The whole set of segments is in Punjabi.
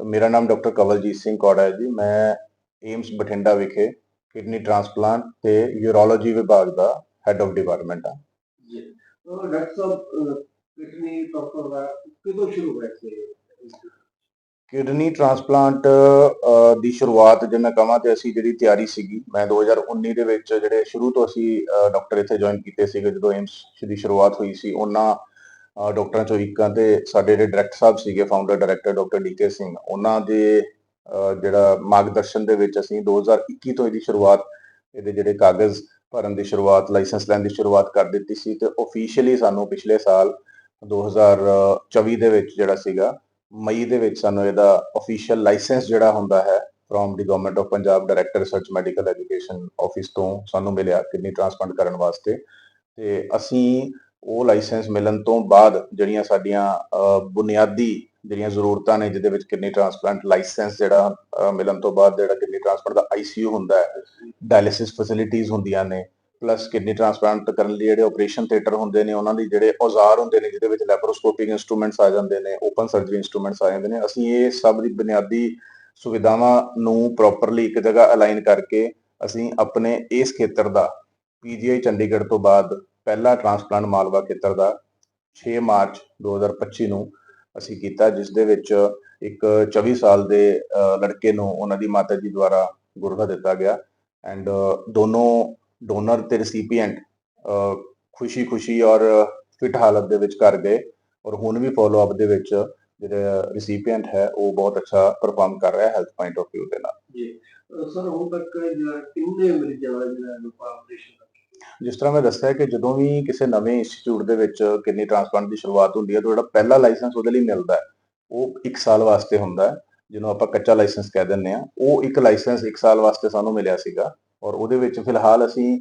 ਮੇਰਾ ਨਾਮ ਡਾਕਟਰ ਕਵਲਜੀਤ ਸਿੰਘ ਕੌੜਾ ਹੈ ਜੀ। ਮੈਂ ਏਮਸ ਬਠਿੰਡਾ ਵਿਖੇ ਕਿਡਨੀ ਟ੍ਰਾਂਸਪਲਾਂਟ ਤੇ ਯੂਰੋਲੋਜੀ ਵਿਭਾਗ ਦਾ ਹੈੱਡ ਆਫ ਡਿਪਾਰਟਮੈਂਟ ਹਾਂ। ਜੀ। ਉਹ ਡਾਕਟਰ ਸਾਹਿਬ ਕਿਡਨੀ ਪ੍ਰੋਪਰ ਦਾ ਕਦੋਂ ਸ਼ੁਰੂ ਹੋਇਆ ਸੀ? ਕਿਡਨੀ ਟ੍ਰਾਂਸਪਲਾਂਟ ਦੀ ਸ਼ੁਰੂਆਤ ਜੇ ਮੈਂ ਕਹਾਂ ਤੇ ਅਸੀਂ ਜਿਹੜੀ ਤਿਆਰੀ ਸੀਗੀ ਮੈਂ 2019 ਦੇ ਵਿੱਚ ਜਿਹੜੇ ਸ਼ੁਰੂ ਤੋਂ ਅਸੀਂ ਡਾਕਟਰ ਇੱਥੇ ਜੁਆਇਨ ਕੀਤੇ ਸੀਗੇ ਜਦੋਂ ਏਮਸ ਦੀ ਸ਼ੁਰੂਆਤ ਹੋਈ ਸੀ ਉਹਨਾਂ ਡਾਕਟਰਾਂ ਚੋਂ ਇੱਕਾਂ ਤੇ ਸਾਡੇ ਜਿਹੜੇ ਡਾਇਰੈਕਟਰ ਸਾਹਿਬ ਸੀਗੇ founder director doctor DK Singh, ਉਹਨਾਂ ਦੇ ਜਿਹੜਾ ਮਾਰਗਦਰਸ਼ਨ ਦੇ ਵਿੱਚ ਅਸੀਂ 2021 ਤੋਂ ਇਹਦੀ ਸ਼ੁਰੂਆਤ, ਇਹਦੇ ਜਿਹੜੇ ਕਾਗਜ਼ ਭਰਨ ਦੀ ਸ਼ੁਰੂਆਤ ਲਾਇਸੈਂਸ ਲੈਣ ਦੀ ਸ਼ੁਰੂਆਤ ਕਰ ਦਿੱਤੀ ਸੀ ਤੇ ਆਫੀਸ਼ੀਅਲੀ ਸਾਨੂੰ ਪਿਛਲੇ ਸਾਲ 2024 ਦੇ ਵਿੱਚ ਜਿਹੜਾ ਸੀਗਾ, ਮਈ ਦੇ ਵਿੱਚ ਸਾਨੂੰ ਇਹਦਾ ਅਫੀਸ਼ੀਅਲ ਲਾਇਸੈਂਸ ਜਿਹੜਾ ਹੁੰਦਾ ਹੈ from the government of Punjab director research medical education office ਤੋਂ ਸਾਨੂੰ ਮਿਲਿਆ ਕਿਡਨੀ ਟ੍ਰਾਂਸਪਲਾਂਟ ਕਰਨ ਵਾਸਤੇ। ਤੇ ਅਸੀਂ ਉਹ ਲਾਇਸੈਂਸ ਮਿਲਣ ਤੋਂ ਬਾਅਦ ਜਿਹੜੀਆਂ ਸਾਡੀਆਂ ਬੁਨਿਆਦੀ ਜਿਹੜੀਆਂ ਜ਼ਰੂਰਤਾਂ ਨੇ, ਜਿਹਦੇ ਵਿੱਚ ਕਿਡਨੀ ਟ੍ਰਾਂਸਪਲਾਂਟ ਲਾਇਸੈਂਸ ਜਿਹੜਾ ਮਿਲਣ ਤੋਂ ਬਾਅਦ ਜਿਹੜਾ ਕਿਡਨੀ ਟ੍ਰਾਂਸਪਲਾਂਟ ਦਾ ਆਈਸੀਯੂ ਹੁੰਦਾ ਹੈ ਡਾਇਲਿਸਿਸ ਫੈਸਿਲਿਟੀਆਂ ਹੁੰਦੀਆਂ ਨੇ ਪਲੱਸ ਕਿਡਨੀ ਟ੍ਰਾਂਸਪਲਾਂਟ ਕਰਨ ਲਈ ਜਿਹੜੇ ਆਪਰੇਸ਼ਨ ਥੀਏਟਰ ਹੁੰਦੇ ਨੇ, ਉਹਨਾਂ ਦੀ ਜਿਹੜੇ ਔਜ਼ਾਰ ਹੁੰਦੇ ਨੇ, ਜਿਹਦੇ ਵਿੱਚ ਲੈਪਰੋਸਕੋਪਿਕ ਇਨਸਟਰੂਮੈਂਟਸ ਆ ਜਾਂਦੇ ਨੇ ਓਪਨ ਸਰਜਰੀ ਇਨਸਟਰੂਮੈਂਟਸ ਆ ਜਾਂਦੇ ਨੇ, ਅਸੀਂ ਇਹ ਸਭ ਦੀ ਬੁਨਿਆਦੀ ਸੁਵਿਧਾਵਾਂ ਨੂੰ ਪ੍ਰੋਪਰਲੀ ਇੱਕ ਜਗ੍ਹਾ ਅਲਾਈਨ ਕਰਕੇ ਅਸੀਂ ਆਪਣੇ ਇਸ ਖੇਤਰ ਦਾ ਪੀਜੀਆਈ ਚੰਡੀਗੜ੍ਹ ਤੋਂ ਬਾਅਦ ਪਹਿਲਾ ਟ੍ਰਾਂਸਪਲਾਂਟ ਮਾਲਵਾ ਖੇਤਰ ਦਾ 6 ਮਾਰਚ 2025 ਨੂੰ ਅਸੀਂ ਕੀਤਾ, ਜਿਸ ਦੇ ਵਿੱਚ ਇੱਕ 24 ਸਾਲ ਦੇ ਲੜਕੇ ਨੂੰ ਉਹਨਾਂ ਦੀ ਮਾਤਾ ਜੀ ਦੁਆਰਾ ਗੁਰਦਾ ਦਿੱਤਾ ਗਿਆ ਐਂਡ ਦੋਨੋਂ ਡੋਨਰ ਤੇ ਰੈਸੀਪੀਐਂਟ ਖੁਸ਼ੀ-ਖੁਸ਼ੀ ਔਰ ਫਿਟ ਹਾਲਤ ਦੇ ਵਿੱਚ ਘਰ ਗਏ ਔਰ ਹੁਣ ਵੀ ਫਾਲੋ ਅਪ ਦੇ ਵਿੱਚ ਜਿਹੜਾ ਰੈਸੀਪੀਐਂਟ ਹੈ, ਉਹ ਬਹੁਤ ਅੱਛਾ ਪਰਫਾਰਮ ਕਰ ਰਿਹਾ ਹੈ ਹੈਲਥ ਪੁਆਇੰਟ ਆਫ View ਦੇ ਨਾਲ। ਜੀ ਸਰ, ਹੁਣ ਤੱਕ ਜਿਹੜਾ ਕਿੰਨੇ ਮਰੀਜ਼ਾਂ ਦਾ ਜਿਹੜਾ ਆਪਰੇਸ਼ਨ ਜਿਸ ਤਰ੍ਹਾਂ ਮੈਂ ਦੱਸਿਆ ਕਿ ਜਦੋਂ ਵੀ ਕਿਸੇ ਨਵੇਂ ਇੰਸਟੀਚਿਊਟ ਦੇ ਵਿੱਚ ਕਿਡਨੀ ਟ੍ਰਾਂਸਪਲਾਂਟ ਦੀ ਸ਼ੁਰੂਆਤ ਹੁੰਦੀ ਹੈ, ਤਾਂ ਜਿਹੜਾ ਪਹਿਲਾ ਲਾਇਸੈਂਸ ਉਹਦੇ ਲਈ ਮਿਲਦਾ ਹੈ, ਉਹ 1 ਸਾਲ ਵਾਸਤੇ ਹੁੰਦਾ ਹੈ, ਜਿਹਨੂੰ ਆਪਾਂ ਕੱਚਾ ਲਾਇਸੈਂਸ ਕਹਿ ਦਿੰਦੇ ਆ ਉਹ ਇੱਕ ਲਾਇਸੈਂਸ 1 ਸਾਲ ਵਾਸਤੇ ਸਾਨੂੰ ਮਿਲਿਆ ਸੀਗਾ ਔਰ ਉਹਦੇ ਵਿੱਚ ਫਿਲਹਾਲ ਅਸੀਂ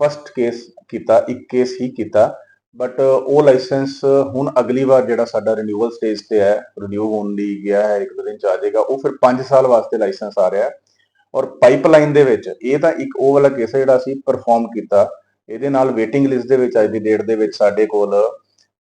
ਫਸਟ ਕੇਸ ਕੀਤਾ, ਇੱਕ ਕੇਸ ਹੀ ਕੀਤਾ ਬਟ ਉਹ ਲਾਇਸੈਂਸ ਹੁਣ ਅਗਲੀ ਵਾਰ ਜਿਹੜਾ ਸਾਡਾ ਰਿਨਿਊਅਲ ਸਟੇਜ ਤੇ ਹੈ ਰਿਨਿਊ ਹੋਣ ਲਈ ਗਿਆ ਹੈ, ਇੱਕ ਦੋ ਦਿਨ ਚ ਆ ਜਾਏਗਾ, ਉਹ ਫਿਰ 5 ਸਾਲ ਵਾਸਤੇ ਲਾਇਸੈਂਸ ਆ ਰਿਹਾ ਹੈ। ਔਰ ਪਾਈਪਲਾਈਨ ਦੇ ਵਿੱਚ ਇਹ ਤਾਂ ਇੱਕ ਉਹ ਵਾਲਾ ਕੇਸ ਹੈ ਜਿਹੜਾ ਅਸੀਂ ਪਰਫਾਰਮ ਕੀਤਾ। ਇਹਦੇ ਨਾਲ ਵੇਟਿੰਗ ਲਿਸਟ ਦੇ ਵਿੱਚ ਅੱਜ ਦੀ ਡੇਟ ਦੇ ਵਿੱਚ ਸਾਡੇ ਕੋਲ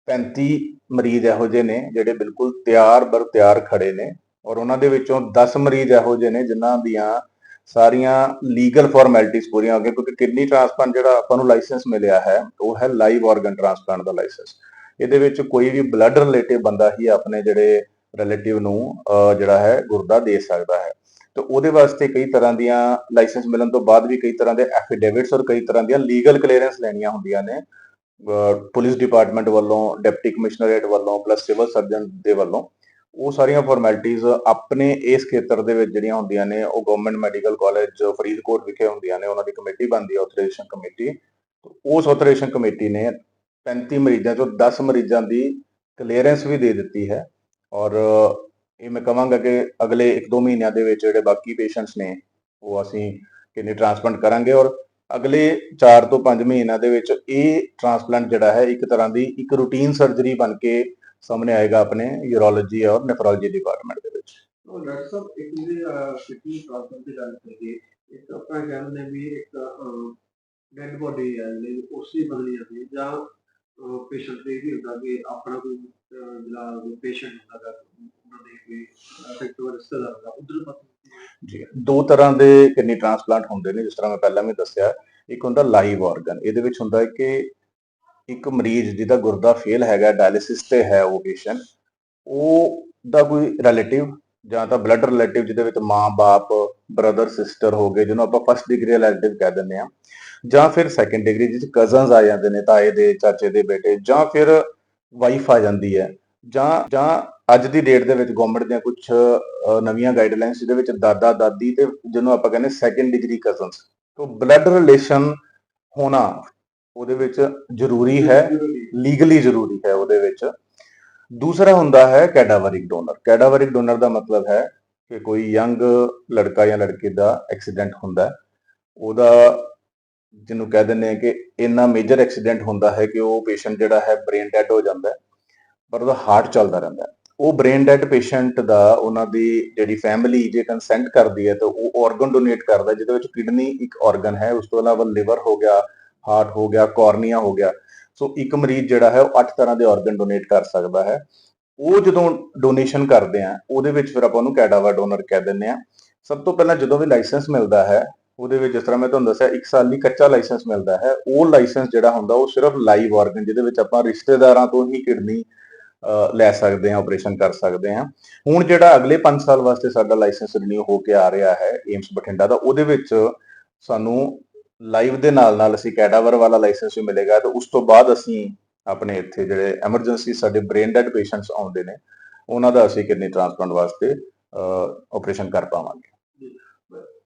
35 ਮਰੀਜ਼ ਇਹੋ ਜਿਹੇ ਨੇ ਜਿਹੜੇ ਬਿਲਕੁਲ ਤਿਆਰ ਬਰ ਤਿਆਰ ਖੜੇ ਨੇ ਔਰ ਉਹਨਾਂ ਦੇ ਵਿੱਚੋਂ 10 ਮਰੀਜ਼ ਇਹੋ ਜਿਹੇ ਨੇ ਜਿਨ੍ਹਾਂ ਦੀਆਂ ਸਾਰੀਆਂ ਲੀਗਲ ਫਾਰਮੈਲਿਟੀਆਂ ਪੂਰੀਆਂ ਹੋ ਗਈਆਂ ਕਿਉਂਕਿ ਕਿਡਨੀ ਟ੍ਰਾਂਸਪਲਾਂਟ ਜਿਹੜਾ ਆਪਾਂ ਨੂੰ ਲਾਇਸੈਂਸ ਮਿਲਿਆ ਹੈ ਉਹ ਹੈ ਲਾਈਵ ਆਰਗਨ ਟ੍ਰਾਂਸਪਲਾਂਟ ਦਾ ਲਾਇਸੈਂਸ ਇਹਦੇ ਵਿੱਚ ਕੋਈ ਵੀ ਬਲੱਡ ਰਿਲੇਟਿਵ ਬੰਦਾ ਹੀ ਆਪਣੇ ਜਿਹੜੇ ਰਿਲੇਟਿਵ ਨੂੰ ਅਹ, ਜਿਹੜਾ ਹੈ ਗੁਰਦਾ ਦੇ ਸਕਦਾ ਹੈ। ਤੇ ਉਹਦੇ ਵਾਸਤੇ ਕਈ ਤਰ੍ਹਾਂ ਦੀਆਂ ਲਾਇਸੈਂਸ ਮਿਲਣ ਤੋਂ ਬਾਅਦ ਵੀ ਕਈ ਤਰ੍ਹਾਂ ਦੇ ਐਫੀਡੇਵਿਟਸ ਔਰ ਕਈ ਤਰ੍ਹਾਂ ਦੀਆਂ ਲੀਗਲ ਕਲੀਅਰੈਂਸ ਲੈਣੀਆਂ ਹੁੰਦੀਆਂ ਨੇ। ਪੁਲਿਸ ਡਿਪਾਰਟਮੈਂਟ ਵੱਲੋਂ ਡਿਪਟੀ ਕਮਿਸ਼ਨਰੇਟ ਵੱਲੋਂ ਪਲੱਸ ਸਿਵਲ ਸਰਜਨ ਦੇ ਵੱਲੋਂ ਉਹ ਸਾਰੀਆਂ ਫਾਰਮੈਲਿਟੀਆਂ ਆਪਣੇ ਇਸ ਖੇਤਰ ਦੇ ਵਿੱਚ ਜਿਹੜੀਆਂ ਹੁੰਦੀਆਂ ਨੇ, ਉਹ ਗਵਰਨਮੈਂਟ ਮੈਡੀਕਲ ਕਾਲਜ ਫਰੀਦਕੋਟ ਵਿਖੇ ਹੁੰਦੀਆਂ ਨੇ, ਉਹਨਾਂ ਦੀ ਕਮੇਟੀ ਬਣਦੀ ਹੈ ਆਥੋਰਾਈਜੇਸ਼ਨ ਕਮੇਟੀ। ਉਸ ਆਥੋਰਾਈਜੇਸ਼ਨ ਕਮੇਟੀ ਨੇ 35 ਮਰੀਜ਼ਾਂ ਚੋਂ 10 ਮਰੀਜ਼ਾਂ ਦੀ ਕਲੀਅਰੈਂਸ ਵੀ ਦੇ ਦਿੱਤੀ ਹੈ ਔਰ ਇਹ ਮੈਂ ਕਹਾਂਗਾ ਕਿ ਅਗਲੇ 1-2 ਮਹੀਨਿਆਂ ਦੇ ਵਿੱਚ ਜਿਹੜੇ ਬਾਕੀ ਪੇਸ਼ੈਂਟਸ ਨੇ, ਉਹ ਅਸੀਂ ਕਿਡਨੀ ਟ੍ਰਾਂਸਪਲਾਂਟ ਕਰਾਂਗੇ ਔਰ ਅਗਲੇ 4 ਤੋਂ 5 ਮਹੀਨਿਆਂ ਦੇ ਵਿੱਚ ਇਹ ਟ੍ਰਾਂਸਪਲਾਂਟ ਜਿਹੜਾ ਹੈ ਇੱਕ ਤਰ੍ਹਾਂ ਦੀ ਇੱਕ ਰੂਟੀਨ ਸਰਜਰੀ ਬਣ ਕੇ ਸਾਹਮਣੇ ਆਏਗਾ ਆਪਣੇ ਯੂਰੋਲੋਜੀ ਔਰ ਨੈਫਰੋਲੋਜੀ ਡਿਪਾਰਟਮੈਂਟ ਦੇ ਵਿੱਚ। ਡਾਕਟਰ ਸਾਹਿਬ, ਇੱਕ ਜਿਹੜੇ ਕਿਡਨੀ ਟ੍ਰਾਂਸਪਲਾਂਟ ਦੀ ਗੱਲ ਕਰੀਏ, ਇੱਕ ਆਪਾਂ ਕਹਿੰਦੇ ਨੇ ਵੀ ਇੱਕ ਡੈਡ ਬੋਡੀ ਹੈ ਉਸੇ ਬਦਲੀ ਜਾਂਦੀ ਜਾਂ ਪੇਸ਼ੈਂਟ ਦੇ ਵੀ ਹੁੰਦਾ ਕਿ ਆਪਣਾ ਕੋਈ ਜਿਹੜਾ ਪੇਸ਼ੈਂਟ ਹੁੰਦਾ ਗਾ, ਉਹਨਾਂ ਦੇ ਕੋਈ ਅਫੈਕਟਿਵ ਰਿਸ਼ਤੇਦਾਰ ਦਾ ਉਧਰ ਪਤਾ ਜੀ, ਦੋ ਤਰ੍ਹਾਂ ਦੇ ਕਿਡਨੀ ਟ੍ਰਾਂਸਪਲਾਂਟ ਹੁੰਦੇ ਨੇ, ਜਿਸ ਤਰ੍ਹਾਂ ਮੈਂ ਪਹਿਲਾਂ ਵੀ ਦੱਸਿਆ, ਇੱਕ ਹੁੰਦਾ ਲਾਈਵ ਆਰਗਨ ਇਹਦੇ ਵਿੱਚ ਹੁੰਦਾ ਹੈ ਕਿ ਇੱਕ ਮਰੀਜ਼ ਜਿਹਦਾ ਗੁਰਦਾ ਫੇਲ ਹੈਗਾ ਡਾਇਲਿਸਿਸ ਤੇ ਹੈ ਉਹ ਪੇਸ਼ੈਂਟ ਉਹ ਦਾ ਕੋਈ ਰਿਲੇਟਿਵ ਜਾਂ ਤਾਂ ਬਲੱਡ ਰਿਲੇਟਿਵ ਜਿਹਦੇ ਵਿੱਚ ਮਾਂ-ਬਾਪ ਬ੍ਰਦਰ ਸਿਸਟਰ ਹੋ ਗਏ, ਜਿਹਨੂੰ ਆਪਾਂ ਫਸਟ ਡਿਗਰੀ ਰਿਲੇਟਿਵ ਕਹਿ ਦਿੰਦੇ ਆ ਜਾਂ ਫਿਰ ਸੈਕੰਡ ਡਿਗਰੀ ਜਿਸ ਕਜ਼ਨਸ ਆ ਜਾਂਦੇ ਨੇ, ਤਾਏ ਦੇ, ਚਾਚੇ ਦੇ ਬੇਟੇ, ਜਾਂ ਫਿਰ ਵਾਈਫ ਆ ਜਾਂਦੀ ਹੈ, ਜਾਂ ਜਾਂ ਅੱਜ ਦੀ ਡੇਟ ਦੇ ਵਿੱਚ ਗਵਰਨਮੈਂਟ ਦੀਆਂ ਕੁਝ ਨਵੀਆਂ ਗਾਈਡਲਾਈਨਸ ਜਿਹਦੇ ਵਿੱਚ ਦਾਦਾ, ਦਾਦੀ ਤੇ ਜਿਹਨੂੰ ਆਪਾਂ ਕਹਿੰਦੇ ਸੈਕੰਡ ਡਿਗਰੀ ਕਜ਼ਨਸ ਤੋਂ ਬਲੱਡ ਰਿਲੇਸ਼ਨ ਹੋਣਾ ਉਹਦੇ ਵਿੱਚ ਜ਼ਰੂਰੀ ਹੈ ਲੀਗਲੀ ਜ਼ਰੂਰੀ ਹੈ ਉਹਦੇ ਵਿੱਚ। ਦੂਸਰਾ ਹੁੰਦਾ ਹੈ ਕੈਡਾਵਰਿਕ ਡੋਨਰ ਕੈਡਾਵਰਿਕ ਡੋਨਰ ਦਾ ਮਤਲਬ ਹੈ ਕਿ ਕੋਈ ਯੰਗ ਲੜਕਾ ਜਾਂ ਲੜਕੀ ਦਾ ਐਕਸੀਡੈਂਟ ਹੁੰਦਾ ਉਹਦਾ ਜਿਹਨੂੰ ਕਹਿ ਦਿੰਦੇ ਆ ਕਿ ਇੰਨਾ ਮੇਜਰ ਐਕਸੀਡੈਂਟ ਹੁੰਦਾ ਹੈ ਕਿ ਉਹ ਪੇਸ਼ੈਂਟ ਜਿਹੜਾ ਹੈ ਬ੍ਰੇਨ ਡੈਡ ਹੋ ਜਾਂਦਾ ਪਰ ਉਹਦਾ ਹਾਰਟ ਚੱਲਦਾ ਰਹਿੰਦਾ ਉਹ ਬ੍ਰੇਨ ਡੈਡ ਪੇਸ਼ੈਂਟ ਦਾ ਉਹਨਾਂ ਦੀ ਜਿਹੜੀ ਫੈਮਿਲੀ ਜੇ ਕੰਸੈਂਟ ਕਰਦੀ ਹੈ ਤਾਂ ਉਹ ਆਰਗਨ ਡੋਨੇਟ ਕਰਦਾ ਜਿਹਦੇ ਵਿੱਚ ਕਿਡਨੀ ਇੱਕ ਆਰਗਨ ਹੈ, ਉਸ ਤੋਂ ਇਲਾਵਾ ਲਿਵਰ ਹੋ ਗਿਆ ਹਾਰਟ ਹੋ ਗਿਆ ਕੋਰਨੀਆ ਹੋ ਗਿਆ। ਸੋ ਇੱਕ ਮਰੀਜ਼ ਜਿਹੜਾ ਹੈ ਉਹ 8 ਤਰ੍ਹਾਂ ਦੇ ਆਰਗਨ ਡੋਨੇਟ ਕਰ ਸਕਦਾ ਹੈ। ਉਹ ਜਦੋਂ ਡੋਨੇਸ਼ਨ ਕਰਦੇ ਆ ਉਹਦੇ ਵਿੱਚ ਫਿਰ ਆਪਾਂ ਉਹਨੂੰ ਕੈਡਾਵਰ ਡੋਨਰ ਕਹਿ ਦਿੰਦੇ ਆ ਸਭ ਤੋਂ ਪਹਿਲਾਂ ਜਦੋਂ ਵੀ ਲਾਇਸੈਂਸ ਮਿਲਦਾ ਹੈ, ਉਹਦੇ ਵਿੱਚ ਜਿਸ ਤਰ੍ਹਾਂ ਮੈਂ ਤੁਹਾਨੂੰ ਦੱਸਿਆ 1 ਸਾਲ ਲਈ ਕੱਚਾ ਲਾਇਸੈਂਸ ਮਿਲਦਾ ਹੈ। ਉਹ ਲਾਇਸੈਂਸ ਜਿਹੜਾ ਹੁੰਦਾ, ਉਹ ਸਿਰਫ ਲਾਈਵ ਆਰਗਨ ਜਿਹਦੇ ਵਿੱਚ ਆਪਾਂ ਰਿਸ਼ਤੇਦਾਰਾਂ ਤੋਂ ਹੀ ਕਿਡਨੀ ਲੈ ਸਕਦੇ ਹਾਂ ਆਪਰੇਸ਼ਨ ਕਰ ਸਕਦੇ ਹਾਂ। ਹੁਣ ਜਿਹੜਾ ਅਗਲੇ 5 ਸਾਲ ਵਾਸਤੇ ਸਾਡਾ ਲਾਇਸੈਂਸ ਰਿਨਿਊ ਹੋ ਕੇ ਆ ਰਿਹਾ ਹੈ ਏਮਸ ਬਠਿੰਡਾ ਦਾ, ਉਹਦੇ ਵਿੱਚ ਸਾਨੂੰ ਲਾਈਵ ਦੇ ਨਾਲ ਨਾਲ ਅਸੀਂ ਕੈਡਾਵਰ ਵਾਲਾ ਲਾਇਸੈਂਸ ਵੀ ਮਿਲੇਗਾ ਤੇ ਉਸ ਤੋਂ ਬਾਅਦ ਅਸੀਂ ਆਪਣੇ ਇੱਥੇ ਜਿਹੜੇ ਐਮਰਜੈਂਸੀ ਸਾਡੇ ਬ੍ਰੇਨ ਡੈਡ ਪੇਸ਼ੈਂਟਸ ਆਉਂਦੇ ਨੇ ਉਹਨਾਂ ਦਾ ਅਸੀਂ ਕਿਡਨੀ ਟ੍ਰਾਂਸਪਲਾਂਟ ਵਾਸਤੇ ਆਪਰੇਸ਼ਨ ਕਰ ਪਾਵਾਂਗੇ।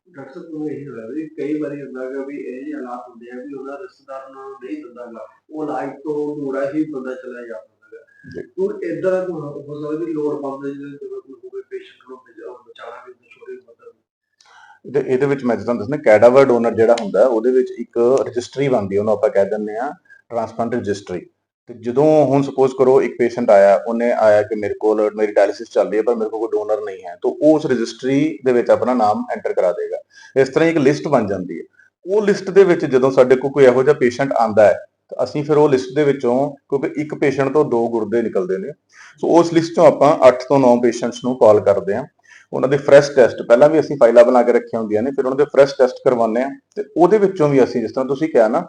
ਡਾਕਟਰ ਸਾਹਿਬ ਨੂੰ ਇਹ ਹੋਇਆ ਵੀ ਕਈ ਵਾਰੀ ਹੁੰਦਾ ਹੈਗਾ ਵੀ ਇਹ ਜਿਹੇ ਹਾਲਾਤ ਹੁੰਦੇ ਆ ਵੀ ਉਹਨਾਂ ਰਿਸ਼ਤੇਦਾਰ ਨੂੰ ਨਹੀਂ ਦਿੰਦਾਗਾ ਉਹ ਲਾਈਫ ਤੋਂ ਦੂਰਾ ਹੀ ਬੰਦਾ ਚਲਾ ਜਾਂਦਾ ਜੀ। ਹੈਗਾ ਹੁਣ ਇਦਾਂ ਦਾ ਕੋਈ ਹੋ ਸਕਦਾ ਵੀ ਲੋੜ ਬੰਦੇ ਜਿਹੜੇ ਜਦੋਂ ਕੋਈ ਹੋਵੇ ਪੇਸ਼ੈਂਟ ਨੂੰ ਬਚਾ- ਬਚਾਉਣਾ ਵੀ ਹੁੰਦਾ ਛੋਟੀ ਮਦਦ ਤੇ ਇਹਦੇ ਵਿੱਚ ਮੈਂ ਜਿੱਦਾਂ ਦੱਸਣਾ ਕੈਡਾਵਰ ਡੋਨਰ ਜਿਹੜਾ ਹੁੰਦਾ ਹੈ, ਉਹਦੇ ਵਿੱਚ ਇੱਕ ਰਜਿਸਟਰੀ ਬਣਦੀ ਉਹਨੂੰ ਆਪਾਂ ਕਹਿ ਦਿੰਦੇ ਆ ਟ੍ਰਾਂਸਪਲਾਂਟ ਰਜਿਸਟਰੀ ਤੇ ਜਦੋਂ ਹੁਣ ਸਪੋਜ਼ ਕਰੋ ਇੱਕ ਪੇਸ਼ੈਂਟ ਆਇਆ, ਉਹਨੇ ਆਇਆ ਕਿ ਮੇਰੇ ਕੋਲ, ਮੇਰੀ ਡਾਇਲਿਸਿਸ ਚੱਲ ਰਹੀ ਹੈ, ਪਰ ਮੇਰੇ ਕੋਲ ਕੋਈ ਡੋਨਰ ਨਹੀਂ ਹੈ, ਤਾਂ ਉਹ ਉਸ ਰਜਿਸਟਰੀ ਦੇ ਵਿੱਚ ਆਪਣਾ ਨਾਮ ਐਂਟਰ ਕਰਾ ਦੇਗਾ। ਇਸ ਤਰ੍ਹਾਂ ਇੱਕ ਲਿਸਟ ਬਣ ਜਾਂਦੀ ਹੈ। ਉਹ ਲਿਸਟ ਦੇ ਵਿੱਚ ਜਦੋਂ ਸਾਡੇ ਕੋਲ ਕੋਈ ਇਹੋ ਜਿਹਾ ਪੇਸ਼ੈਂਟ ਆਂਦਾ ਹੈ, ਤਾਂ ਅਸੀਂ ਫਿਰ ਉਹ ਲਿਸਟ ਦੇ ਵਿੱਚੋਂ, ਕਿਉਂਕਿ ਇੱਕ ਪੇਸ਼ੈਂਟ ਤੋਂ ਦੋ ਗੁਰਦੇ ਨਿਕਲਦੇ ਨੇ, ਸੋ ਉਸ ਲਿਸਟ ਚੋਂ ਆਪਾਂ 8 ਤੋਂ 9 ਪੇਸ਼ੈਂਟਸ ਨੂੰ ਕਾਲ ਕਰਦੇ ਹਾਂ। ਉਹਨਾਂ ਦੇ ਫਰੈਸ਼ ਟੈਸਟ ਪਹਿਲਾਂ ਵੀ ਅਸੀਂ ਫਾਈਲਾਂ ਬਣਾ ਕੇ ਰੱਖੀਆਂ ਹੁੰਦੀਆਂ ਨੇ, ਫਿਰ ਉਹਨਾਂ ਦੇ ਫਰੈਸ਼ ਟੈਸਟ ਕਰਵਾਉਂਦੇ ਆ ਤੇ ਉਹਦੇ ਵਿੱਚੋਂ ਵੀ ਅਸੀਂ ਜਿਸ ਤਰ੍ਹਾਂ ਤੁਸੀਂ ਕਿਹਾ ਨਾ,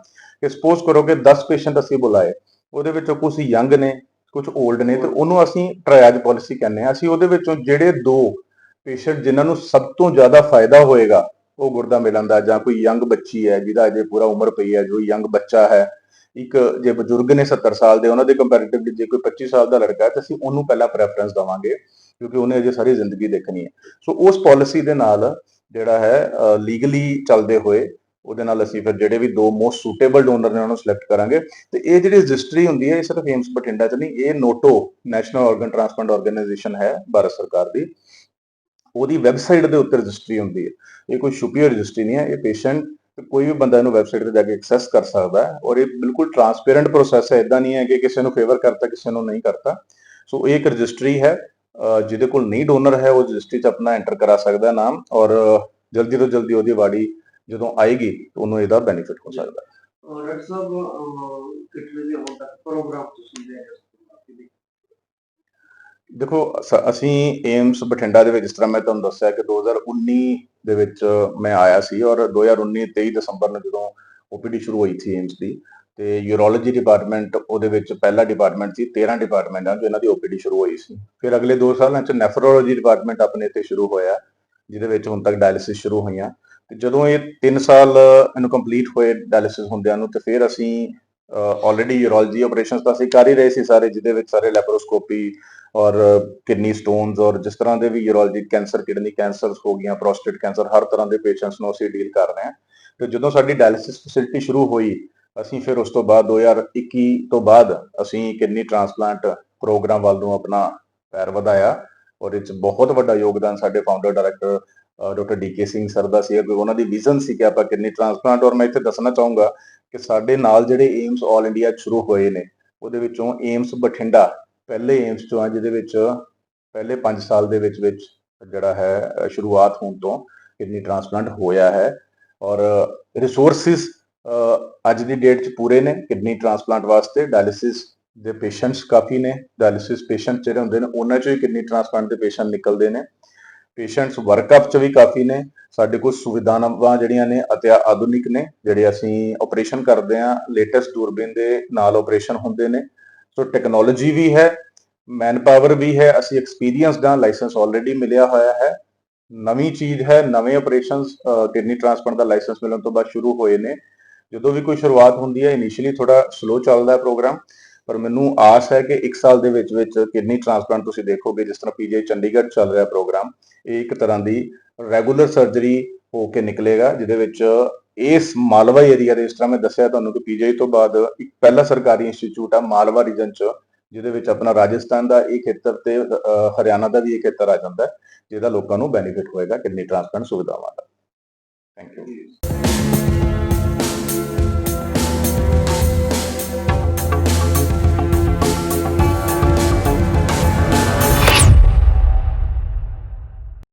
ਕਿ ਸਪੋਜ਼ ਕਰੋ ਕਿ 10 ਪੇਸ਼ੈਂਟ ਅਸੀਂ ਬੁਲਾਏ ਉਹਦੇ ਵਿੱਚੋਂ ਕੁਝ ਯੰਗ ਨੇ ਕੁਝ 올ਡ ਨੇ, ਤੇ ਉਹਨੂੰ ਅਸੀਂ ਟ੍ਰਾਇਜ ਪਾਲਿਸੀ ਕਹਿੰਦੇ ਆ ਅਸੀਂ ਉਹਦੇ ਵਿੱਚੋਂ ਜਿਹੜੇ ਦੋ ਪੇਸ਼ੈਂਟ ਜਿਨ੍ਹਾਂ ਨੂੰ ਸਭ ਤੋਂ ਜ਼ਿਆਦਾ ਫਾਇਦਾ ਹੋਏਗਾ, ਉਹ ਗੁਰਦਾ ਮਿਲਣ ਦਾ ਜਾਂ ਕੋਈ ਯੰਗ ਬੱਚੀ ਹੈ ਜਿਹਦਾ ਅਜੇ ਪੂਰਾ ਉਮਰ ਪਈ ਹੈ, ਜੋ ਯੰਗ ਬੱਚਾ ਹੈ, ਇੱਕ ਜੇ ਬਜ਼ੁਰਗ ਨੇ 70 ਸਾਲ ਦੇ, ਉਹਨਾਂ ਦੇ ਕੰਪੈਰੀਟਿਵਲੀ ਜੇ ਕੋਈ 25 ਸਾਲ ਦਾ ਲੜਕਾ ਹੈ, ਤਾਂ ਅਸੀਂ ਉਹਨੂੰ ਪਹਿਲਾਂ ਪ੍ਰੈਫਰੈਂਸ ਦਵਾਂਗੇ, ਕਿਉਂਕਿ ਉਹਨੇ ਅਜੇ ਸਾਰੀ ਜ਼ਿੰਦਗੀ ਦੇਖਣੀ ਹੈ। ਸੋ ਉਸ ਪਾਲਿਸੀ ਦੇ ਨਾਲ ਜਿਹੜਾ ਹੈ ਲੀਗਲੀ ਚੱਲਦੇ ਹੋਏ ਉਹਦੇ ਨਾਲ ਅਸੀਂ ਫਿਰ ਜਿਹੜੇ ਵੀ ਦੋ ਮੋਸਟ ਸੂਟੇਬਲ ਡੋਨਰ ਨੇ ਉਹਨਾਂ ਨੂੰ ਸਿਲੈਕਟ ਕਰਾਂਗੇ। ਤੇ ਇਹ ਜਿਹੜੀ ਰਜਿਸਟਰੀ ਹੁੰਦੀ ਹੈ, ਇਹ ਸਿਰਫ ਏਮਸ ਬਠਿੰਡਾ 'ਚ ਨਹੀਂ, ਇਹ NOTTO national organ transplant organisation ਹੈ ਭਾਰਤ ਸਰਕਾਰ ਦੀ। ਉਹਦੀ ਵੈਬਸਾਈਟ ਦੇ ਉੱਤੇ ਰਜਿਸਟਰੀ ਹੁੰਦੀ ਹੈ। ਇਹ ਕੋਈ ਛੁਪੀ ਰਜਿਸਟਰੀ ਨਹੀਂ ਹੈ, ਇਹ ਪੇਸ਼ੈਂਟ ਕੋਈ ਵੀ ਬੰਦਾ ਇਹਨੂੰ ਵੈਬਸਾਈਟ ਤੇ ਜਾ ਕੇ ਐਕਸੈਸ ਕਰ ਸਕਦਾ ਹੈ ਔਰ ਇਹ ਬਿਲਕੁਲ ਟਰਾਂਸਪੇਰੈਂਟ ਪ੍ਰੋਸੈਸ ਹੈ ਇਦਾਂ ਨਹੀਂ ਹੈ ਕਿ ਕਿਸੇ ਨੂੰ ਫੇਵਰ ਕਰਤਾ, ਕਿਸੇ ਨੂੰ ਨਹੀਂ ਕਰਤਾ। ਸੋ ਇਹ ਇੱਕ ਰਜਿਸਟਰੀ ਹੈ ਜਿਹਦੇ ਕੋਲ ਨਹੀਂ ਡੋਨਰ ਹੈ, ਉਹ ਰਜਿਸਟਰੀ 'ਚ ਆਪਣਾ ਐਂਟਰ ਕਰਾ ਸਕਦਾ ਨਾਮ ਔਰ ਜਲਦੀ ਤੋਂ ਜਲਦੀ ਉਹਦੀ ਬਾਡੀ ਜਦੋਂ ਆਏਗੀ ਤਾਂ ਉਹਨੂੰ ਇਹਦਾ ਬੈਨੀਫਿਟ ਹੋ ਸਕਦਾ। ਹੈ ਡਾਕਟਰ ਸਾਹਿਬ ਕਿਤਨੇ ਦੇ ਹੁਣ ਤੱਕ ਪ੍ਰੋਗਰਾਮ ਤੁਸੀਂ ਲੈ ਦੇਖੋ ਅਸੀਂ ਏਮਸ ਬਠਿੰਡਾ ਦੇ ਵਿੱਚ ਜਿਸ ਤਰ੍ਹਾਂ ਮੈਂ ਤੁਹਾਨੂੰ ਦੱਸਿਆ ਕਿ 2019 ਦੇ ਵਿੱਚ ਮੈਂ ਆਇਆ ਸੀ ਔਰ 2019 23 ਦਸੰਬਰ ਨੂੰ ਜਦੋਂ ਓਪੀਡੀ ਸ਼ੁਰੂ ਹੋਈ ਸੀ ਏਮਸ ਦੀ ਤੇ ਯੂਰੋਲੋਜੀ ਡਿਪਾਰਟਮੈਂਟ ਉਹਦੇ ਵਿੱਚ ਪਹਿਲਾ ਡਿਪਾਰਟਮੈਂਟ ਸੀ 13 ਡਿਪਾਰਟਮੈਂਟ ਆ ਜੋ ਇਹਨਾਂ ਦੀ ਓਪੀਡੀ ਸ਼ੁਰੂ ਹੋਈ ਸੀ। ਫਿਰ ਅਗਲੇ 2 ਸਾਲਾਂ ਚ ਨੈਫਰੋਲੋਜੀ ਡਿਪਾਰਟਮੈਂਟ ਆਪਣੇ ਇੱਥੇ ਸ਼ੁਰੂ ਹੋਇਆ ਜਿਹਦੇ ਵਿੱਚ ਹੁਣ ਤੱਕ ਡਾਇਲਿਸਿਸ ਸ਼ੁਰੂ ਹੋਈਆਂ। ਤੇ ਜਦੋਂ ਇਹ 3 ਸਾਲ ਇਹਨੂੰ ਕੰਪਲੀਟ ਹੋਏ ਡਾਇਲਿਸਿਸ ਹੁੰਦਿਆਂ ਨੂੰ, ਤੇ ਫਿਰ ਅਸੀਂ ਆਲਰੇਡੀ ਯੂਰੋਲੋਜੀ ਆਪਰੇਸ਼ਨਸ ਤਾਂ ਅਸੀਂ ਕਰ ਹੀ ਰਹੇ ਸੀ ਸਾਰੇ, ਜਿਹਦੇ ਵਿੱਚ ਸਾਰੇ ਲੈਪਰੋਸਕੋਪੀ ਔਰ ਕਿਡਨੀ ਸਟੋਨਸ ਔਰ ਜਿਸ ਤਰ੍ਹਾਂ ਦੇ ਵੀ ਯੂਰੋਲੋਜੀ ਕੈਂਸਰ ਕਿਡਨੀ ਕੈਂਸਰਸ ਹੋ ਗਈਆਂ ਪ੍ਰੋਸਟੇਟ ਕੈਂਸਰ ਹਰ ਤਰ੍ਹਾਂ ਦੇ ਪੇਸ਼ੈਂਟਸ ਨੂੰ ਅਸੀਂ ਡੀਲ ਕਰ ਰਹੇ ਹਾਂ। ਤੇ ਜਦੋਂ ਸਾਡੀ ਡਾਇਲਿਸਿਸ ਫੈਸਿਲਿਟੀ ਸ਼ੁਰੂ ਹੋਈ, ਅਸੀਂ ਫਿਰ ਉਸ ਤੋਂ ਬਾਅਦ 2021 ਤੋਂ ਬਾਅਦ ਅਸੀਂ ਕਿਡਨੀ ਟ੍ਰਾਂਸਪਲਾਂਟ ਪ੍ਰੋਗਰਾਮ ਵੱਲ ਨੂੰ ਆਪਣਾ ਪੈਰ ਵਧਾਇਆ। ਔਰ ਇਹ 'ਚ ਬਹੁਤ ਵੱਡਾ ਯੋਗਦਾਨ ਸਾਡੇ founder director doctor DK Singh sir ਦਾ ਸੀ ਕਿ ਉਹਨਾਂ ਦੀ ਵਿਜ਼ਨ ਸੀ ਕਿ ਆਪਾਂ ਕਿਡਨੀ ਟ੍ਰਾਂਸਪਲਾਂਟ ਔਰ ਮੈਂ ਇੱਥੇ ਦੱਸਣਾ ਚਾਹੂੰਗਾ ਕਿ ਸਾਡੇ ਨਾਲ ਜਿਹੜੇ ਏਮਸ ਆਲ ਇੰਡੀਆ ਸ਼ੁਰੂ ਹੋਏ ਨੇ, ਉਹਦੇ ਵਿੱਚੋਂ ਏਮਸ ਬਠਿੰਡਾ, ਪਹਿਲੇ ਏਮਸ ਚੋਂ ਆ, ਜਿਹਦੇ ਵਿੱਚ ਪਹਿਲੇ 5 ਸਾਲ ਦੇ ਵਿੱਚ ਵਿੱਚ ਜਿਹੜਾ ਹੈ ਸ਼ੁਰੂਆਤ ਹੋਣ ਤੋਂ ਕਿਡਨੀ ਟ੍ਰਾਂਸਪਲਾਂਟ ਹੋਇਆ ਹੈ ਔਰ ਰਿਸੋਰਸਿਸ ਅੱਜ ਦੀ ਡੇਟ 'ਚ ਪੂਰੇ ਨੇ ਕਿਡਨੀ ਟ੍ਰਾਂਸਪਲਾਂਟ ਵਾਸਤੇ ਡਾਇਲਿਸਿਸ ਦੇ ਪੇਸ਼ੈਂਟਸ ਕਾਫੀ ਨੇ ਡਾਇਲਿਸਿਸ ਪੇਸ਼ੈਂਟ ਜਿਹੜੇ ਹੁੰਦੇ ਨੇ, ਉਹਨਾਂ 'ਚੋਂ ਹੀ ਕਿਡਨੀ ਟ੍ਰਾਂਸਪਲਾਂਟ ਦੇ ਪੇਸ਼ੈਂਟ ਨਿਕਲਦੇ ਨੇ। ਪੇਸ਼ੈਂਟਸ ਵਰਕਅਪ 'ਚ ਵੀ ਕਾਫੀ ਨੇ, ਸਾਡੇ ਕੋਲ ਸੁਵਿਧਾਵਾਂ ਜਿਹੜੀਆਂ ਨੇ ਅਤੇ ਆਧੁਨਿਕ ਨੇ, ਜਿਹੜੇ ਅਸੀਂ ਆਪਰੇਸ਼ਨ ਕਰਦੇ ਆ ਲੇਟੈਸਟ ਦੂਰਬੀਨ ਦੇ ਨਾਲ ਆਪਰੇਸ਼ਨ ਹੁੰਦੇ ਨੇ। ਸੋ ਟੈਕਨੋਲੋਜੀ ਵੀ ਹੈ ਮੈਨ ਪਾਵਰ ਵੀ ਹੈ, ਅਸੀਂ ਐਕਸਪੀਰੀਅੰਸਡ ਹਾਂ ਲਾਇਸੈਂਸ ਆਲਰੇਡੀ ਮਿਲਿਆ ਹੋਇਆ ਹੈ। ਨਵੀਂ ਚੀਜ਼ ਹੈ, ਨਵੇਂ ਆਪਰੇਸ਼ਨਸ ਕਿਡਨੀ ਟ੍ਰਾਂਸਪਲਾਂਟ ਦਾ ਲਾਇਸੈਂਸ ਮਿਲਣ ਤੋਂ ਬਾਅਦ ਸ਼ੁਰੂ ਹੋਏ ਨੇ। ਜਦੋਂ ਵੀ ਕੋਈ ਸ਼ੁਰੂਆਤ ਹੁੰਦੀ ਹੈ ਇਨੀਸ਼ੀਅਲੀ ਥੋੜਾ ਸਲੋ ਚੱਲਦਾ ਹੈ ਪ੍ਰੋਗਰਾਮ ਪਰ ਮੈਨੂੰ ਆਸ ਹੈ ਕਿ 1 ਸਾਲ ਦੇ ਵਿੱਚ ਵਿੱਚ ਕਿਡਨੀ ਟ੍ਰਾਂਸਪਲਾਂਟ ਤੁਸੀਂ ਦੇਖੋਗੇ, ਜਿਸ ਤਰ੍ਹਾਂ ਪੀਜੀ ਚੰਡੀਗੜ੍ਹ ਚੱਲ ਰਿਹਾ ਪ੍ਰੋਗਰਾਮ, ਇਹ ਇੱਕ ਤਰ੍ਹਾਂ ਦੀ ਰੈਗੂਲਰ ਸਰਜਰੀ ਹੋ ਕੇ ਨਿਕਲੇਗਾ, ਜਿਹਦੇ ਵਿੱਚ ਇਸ ਮਾਲਵਾ ਏਰੀਆ ਦੇ ਜਿਸ ਤਰ੍ਹਾਂ ਮੈਂ ਦੱਸਿਆ ਤੁਹਾਨੂੰ ਕਿ ਪੀਜੀਆਈ ਤੋਂ ਬਾਅਦ ਇੱਕ ਪਹਿਲਾ ਸਰਕਾਰੀ ਇੰਸਟੀਚਿਊਟ ਆ ਮਾਲਵਾ ਰੀਜਨ ਚ, ਜਿਹਦੇ ਵਿੱਚ ਆਪਣਾ ਰਾਜਸਥਾਨ ਦਾ ਇਹ ਖੇਤਰ ਤੇ ਹਰਿਆਣਾ ਦਾ ਵੀ ਇਹ ਖੇਤਰ ਆ ਜਾਂਦਾ ਜਿਹਦਾ ਲੋਕਾਂ ਨੂੰ ਬੈਨੀਫਿਟ ਹੋਏਗਾ ਕਿਡਨੀ ਟ੍ਰਾਂਸਪਲਾਂਟ ਸੁਵਿਧਾਵਾਂ ਦਾ। Thank you